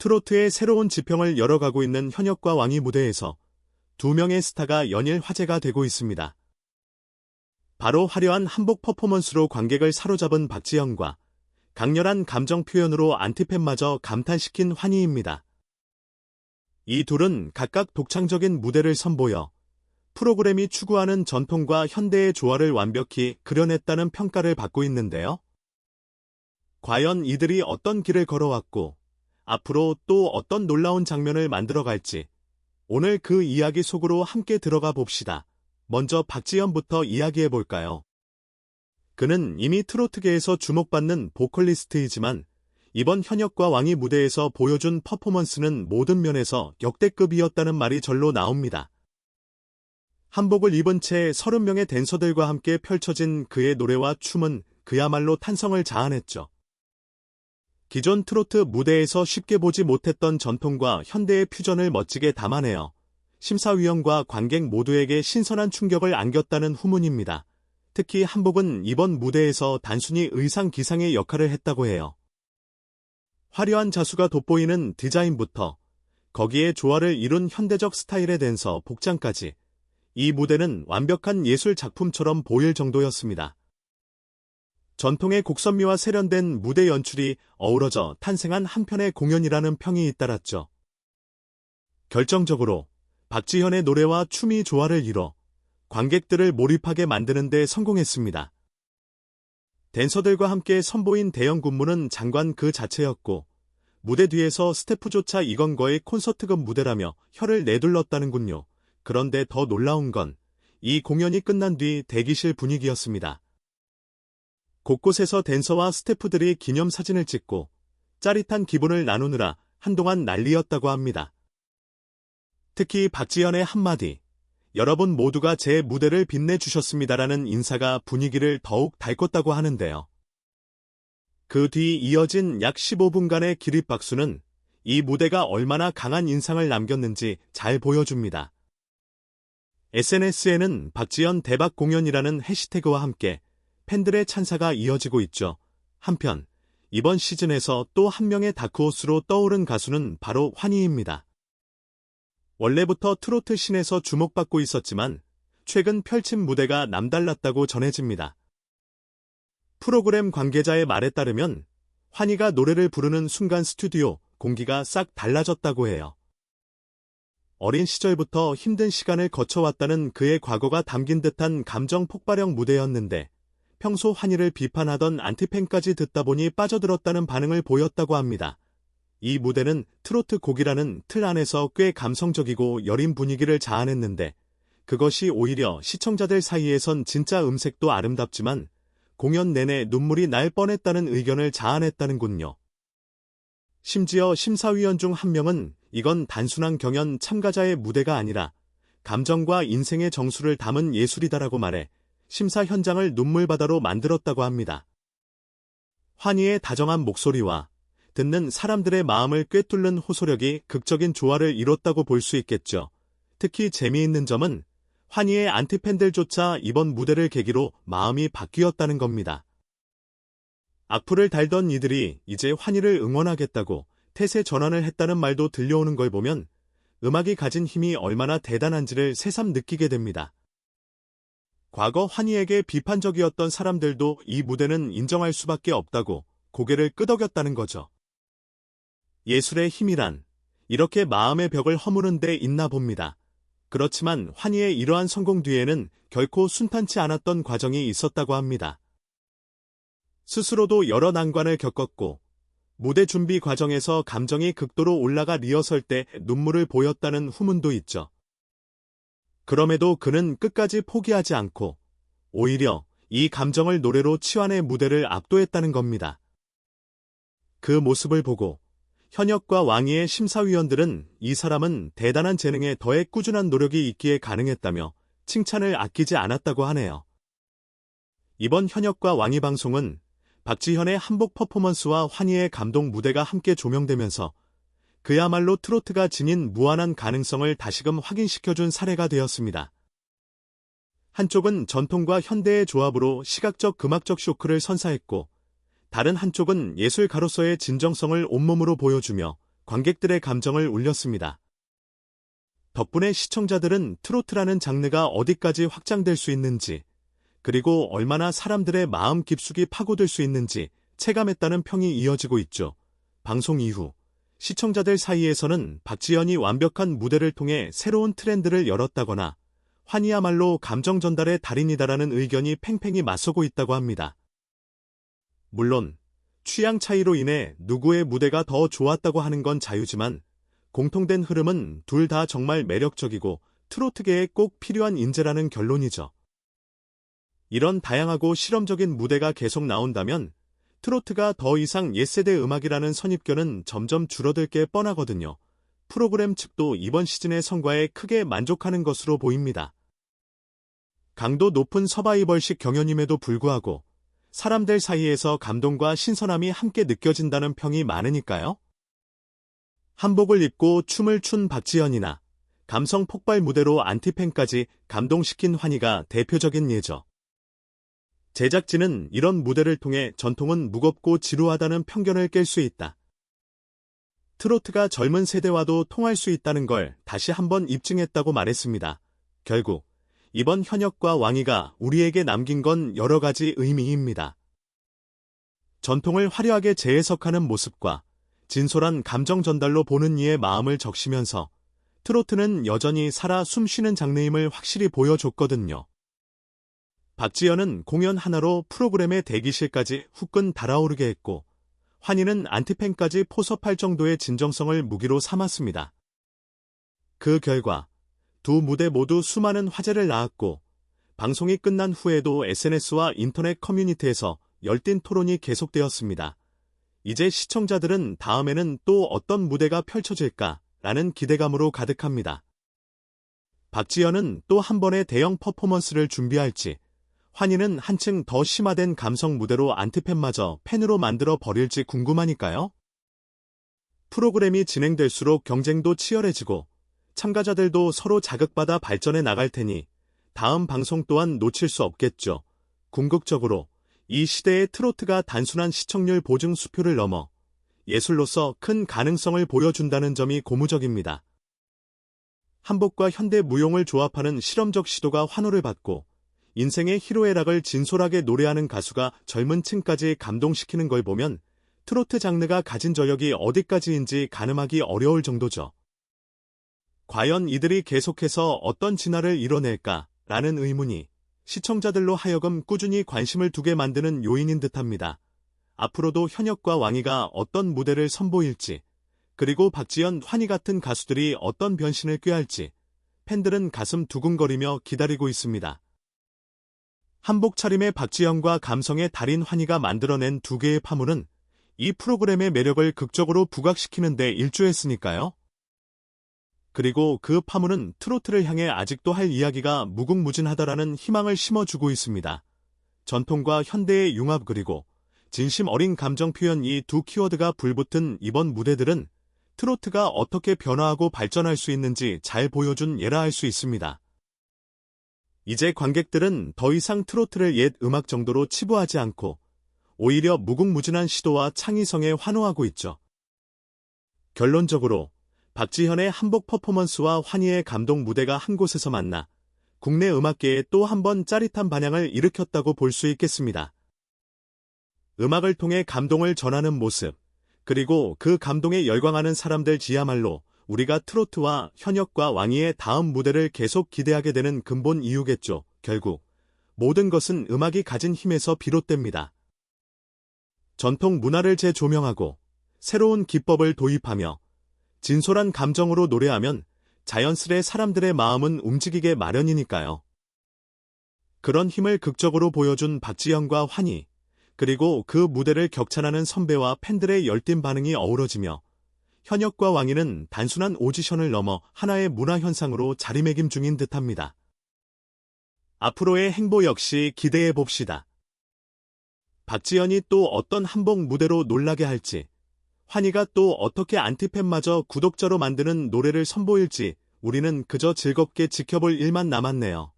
트로트의 새로운 지평을 열어가고 있는 현역과 왕이 무대에서 두 명의 스타가 연일 화제가 되고 있습니다. 바로 화려한 한복 퍼포먼스로 관객을 사로잡은 박지현과 강렬한 감정 표현으로 안티팬마저 감탄시킨 환희입니다. 이 둘은 각각 독창적인 무대를 선보여 프로그램이 추구하는 전통과 현대의 조화를 완벽히 그려냈다는 평가를 받고 있는데요. 과연 이들이 어떤 길을 걸어왔고 앞으로 또 어떤 놀라운 장면을 만들어갈지 오늘 그 이야기 속으로 함께 들어가 봅시다. 먼저 박지현부터 이야기해 볼까요? 그는 이미 트로트계에서 주목받는 보컬리스트이지만 이번 현역과 왕이 무대에서 보여준 퍼포먼스는 모든 면에서 역대급이었다는 말이 절로 나옵니다. 한복을 입은 채 30명의 댄서들과 함께 펼쳐진 그의 노래와 춤은 그야말로 탄성을 자아냈죠. 기존 트로트 무대에서 쉽게 보지 못했던 전통과 현대의 퓨전을 멋지게 담아내어 심사위원과 관객 모두에게 신선한 충격을 안겼다는 후문입니다. 특히 한복은 이번 무대에서 단순히 의상 기상의 역할을 했다고 해요. 화려한 자수가 돋보이는 디자인부터 거기에 조화를 이룬 현대적 스타일의 댄서 복장까지 이 무대는 완벽한 예술 작품처럼 보일 정도였습니다. 전통의 곡선미와 세련된 무대 연출이 어우러져 탄생한 한편의 공연이라는 평이 잇따랐죠. 결정적으로 박지현의 노래와 춤이 조화를 이뤄 관객들을 몰입하게 만드는 데 성공했습니다. 댄서들과 함께 선보인 대형 군무는 장관 그 자체였고 무대 뒤에서 스태프조차 이건 거의 콘서트급 무대라며 혀를 내둘렀다는군요. 그런데 더 놀라운 건 이 공연이 끝난 뒤 대기실 분위기였습니다. 곳곳에서 댄서와 스태프들이 기념사진을 찍고 짜릿한 기분을 나누느라 한동안 난리였다고 합니다. 특히 박지현의 한마디, 여러분 모두가 제 무대를 빛내주셨습니다라는 인사가 분위기를 더욱 달궜다고 하는데요. 그 뒤 이어진 약 15분간의 기립박수는 이 무대가 얼마나 강한 인상을 남겼는지 잘 보여줍니다. SNS에는 박지현 대박 공연이라는 해시태그와 함께 팬들의 찬사가 이어지고 있죠. 한편 이번 시즌에서 또 한 명의 다크호스로 떠오른 가수는 바로 환희입니다. 원래부터 트로트 신에서 주목받고 있었지만 최근 펼친 무대가 남달랐다고 전해집니다. 프로그램 관계자의 말에 따르면 환희가 노래를 부르는 순간 스튜디오 공기가 싹 달라졌다고 해요. 어린 시절부터 힘든 시간을 거쳐왔다는 그의 과거가 담긴 듯한 감정 폭발형 무대였는데 평소 환희를 비판하던 안티팬까지 듣다 보니 빠져들었다는 반응을 보였다고 합니다. 이 무대는 트로트 곡이라는 틀 안에서 꽤 감성적이고 여린 분위기를 자아냈는데 그것이 오히려 시청자들 사이에선 진짜 음색도 아름답지만 공연 내내 눈물이 날 뻔했다는 의견을 자아냈다는군요. 심지어 심사위원 중 한 명은 이건 단순한 경연 참가자의 무대가 아니라 감정과 인생의 정수를 담은 예술이다라고 말해 심사 현장을 눈물바다로 만들었다고 합니다. 환희의 다정한 목소리와 듣는 사람들의 마음을 꿰뚫는 호소력이 극적인 조화를 이뤘다고 볼 수 있겠죠. 특히 재미있는 점은 환희의 안티팬들조차 이번 무대를 계기로 마음이 바뀌었다는 겁니다. 악플을 달던 이들이 이제 환희를 응원하겠다고 태세 전환을 했다는 말도 들려오는 걸 보면 음악이 가진 힘이 얼마나 대단한지를 새삼 느끼게 됩니다. 과거 환희에게 비판적이었던 사람들도 이 무대는 인정할 수밖에 없다고 고개를 끄덕였다는 거죠. 예술의 힘이란 이렇게 마음의 벽을 허무는 데 있나 봅니다. 그렇지만 환희의 이러한 성공 뒤에는 결코 순탄치 않았던 과정이 있었다고 합니다. 스스로도 여러 난관을 겪었고 무대 준비 과정에서 감정이 극도로 올라가 리허설 때 눈물을 보였다는 후문도 있죠. 그럼에도 그는 끝까지 포기하지 않고 오히려 이 감정을 노래로 치환해 무대를 압도했다는 겁니다. 그 모습을 보고 현역과 왕위의 심사위원들은 이 사람은 대단한 재능에 더해 꾸준한 노력이 있기에 가능했다며 칭찬을 아끼지 않았다고 하네요. 이번 현역과 왕위 방송은 박지현의 한복 퍼포먼스와 환희의 감동 무대가 함께 조명되면서 그야말로 트로트가 지닌 무한한 가능성을 다시금 확인시켜준 사례가 되었습니다. 한쪽은 전통과 현대의 조합으로 시각적 금악적 쇼크를 선사했고, 다른 한쪽은 예술가로서의 진정성을 온몸으로 보여주며 관객들의 감정을 울렸습니다. 덕분에 시청자들은 트로트라는 장르가 어디까지 확장될 수 있는지, 그리고 얼마나 사람들의 마음 깊숙이 파고들 수 있는지 체감했다는 평이 이어지고 있죠. 방송 이후 시청자들 사이에서는 박지연이 완벽한 무대를 통해 새로운 트렌드를 열었다거나 환희야말로 감정 전달의 달인이다라는 의견이 팽팽히 맞서고 있다고 합니다. 물론 취향 차이로 인해 누구의 무대가 더 좋았다고 하는 건 자유지만 공통된 흐름은 둘 다 정말 매력적이고 트로트계에 꼭 필요한 인재라는 결론이죠. 이런 다양하고 실험적인 무대가 계속 나온다면 트로트가 더 이상 옛세대 음악이라는 선입견은 점점 줄어들 게 뻔하거든요. 프로그램 측도 이번 시즌의 성과에 크게 만족하는 것으로 보입니다. 강도 높은 서바이벌식 경연임에도 불구하고 사람들 사이에서 감동과 신선함이 함께 느껴진다는 평이 많으니까요. 한복을 입고 춤을 춘 박지연이나 감성 폭발 무대로 안티팬까지 감동시킨 환희가 대표적인 예죠. 제작진은 이런 무대를 통해 전통은 무겁고 지루하다는 편견을 깰 수 있다. 트로트가 젊은 세대와도 통할 수 있다는 걸 다시 한번 입증했다고 말했습니다. 결국 이번 현역과 왕이가 우리에게 남긴 건 여러 가지 의미입니다. 전통을 화려하게 재해석하는 모습과 진솔한 감정 전달로 보는 이의 마음을 적시면서 트로트는 여전히 살아 숨쉬는 장르임을 확실히 보여줬거든요. 박지연은 공연 하나로 프로그램의 대기실까지 후끈 달아오르게 했고 환희는 안티팬까지 포섭할 정도의 진정성을 무기로 삼았습니다. 그 결과 두 무대 모두 수많은 화제를 낳았고 방송이 끝난 후에도 SNS와 인터넷 커뮤니티에서 열띤 토론이 계속되었습니다. 이제 시청자들은 다음에는 또 어떤 무대가 펼쳐질까 라는 기대감으로 가득합니다. 박지연은 또 한 번의 대형 퍼포먼스를 준비할지 환희는 한층 더 심화된 감성 무대로 안티팬마저 팬으로 만들어 버릴지 궁금하니까요. 프로그램이 진행될수록 경쟁도 치열해지고 참가자들도 서로 자극받아 발전해 나갈 테니 다음 방송 또한 놓칠 수 없겠죠. 궁극적으로 이 시대의 트로트가 단순한 시청률 보증 수표를 넘어 예술로서 큰 가능성을 보여준다는 점이 고무적입니다. 한복과 현대 무용을 조합하는 실험적 시도가 환호를 받고 인생의 희로애락을 진솔하게 노래하는 가수가 젊은 층까지 감동시키는 걸 보면 트로트 장르가 가진 저력이 어디까지인지 가늠하기 어려울 정도죠. 과연 이들이 계속해서 어떤 진화를 이뤄낼까? 라는 의문이 시청자들로 하여금 꾸준히 관심을 두게 만드는 요인인 듯합니다. 앞으로도 현역과 왕이가 어떤 무대를 선보일지, 그리고 박지연, 환희 같은 가수들이 어떤 변신을 꾀할지 팬들은 가슴 두근거리며 기다리고 있습니다. 한복 차림의 박지영과 감성의 달인 환희가 만들어낸 두 개의 파문은 이 프로그램의 매력을 극적으로 부각시키는 데 일조했으니까요. 그리고 그 파문은 트로트를 향해 아직도 할 이야기가 무궁무진하다라는 희망을 심어주고 있습니다. 전통과 현대의 융합 그리고 진심 어린 감정 표현 이 두 키워드가 불붙은 이번 무대들은 트로트가 어떻게 변화하고 발전할 수 있는지 잘 보여준 예라 할 수 있습니다. 이제 관객들은 더 이상 트로트를 옛 음악 정도로 치부하지 않고 오히려 무궁무진한 시도와 창의성에 환호하고 있죠. 결론적으로 박지현의 한복 퍼포먼스와 환희의 감동 무대가 한 곳에서 만나 국내 음악계에 또 한 번 짜릿한 반향을 일으켰다고 볼 수 있겠습니다. 음악을 통해 감동을 전하는 모습, 그리고 그 감동에 열광하는 사람들 지야말로 우리가 트로트와 현역과 왕이의 다음 무대를 계속 기대하게 되는 근본 이유겠죠. 결국 모든 것은 음악이 가진 힘에서 비롯됩니다. 전통 문화를 재조명하고 새로운 기법을 도입하며 진솔한 감정으로 노래하면 자연스레 사람들의 마음은 움직이게 마련이니까요. 그런 힘을 극적으로 보여준 박지영과 환희, 그리고 그 무대를 격찬하는 선배와 팬들의 열띤 반응이 어우러지며 현역과 왕위는 단순한 오디션을 넘어 하나의 문화현상으로 자리매김 중인 듯합니다. 앞으로의 행보 역시 기대해 봅시다. 박지연이 또 어떤 한복 무대로 놀라게 할지, 환희가 또 어떻게 안티팬마저 구독자로 만드는 노래를 선보일지 우리는 그저 즐겁게 지켜볼 일만 남았네요.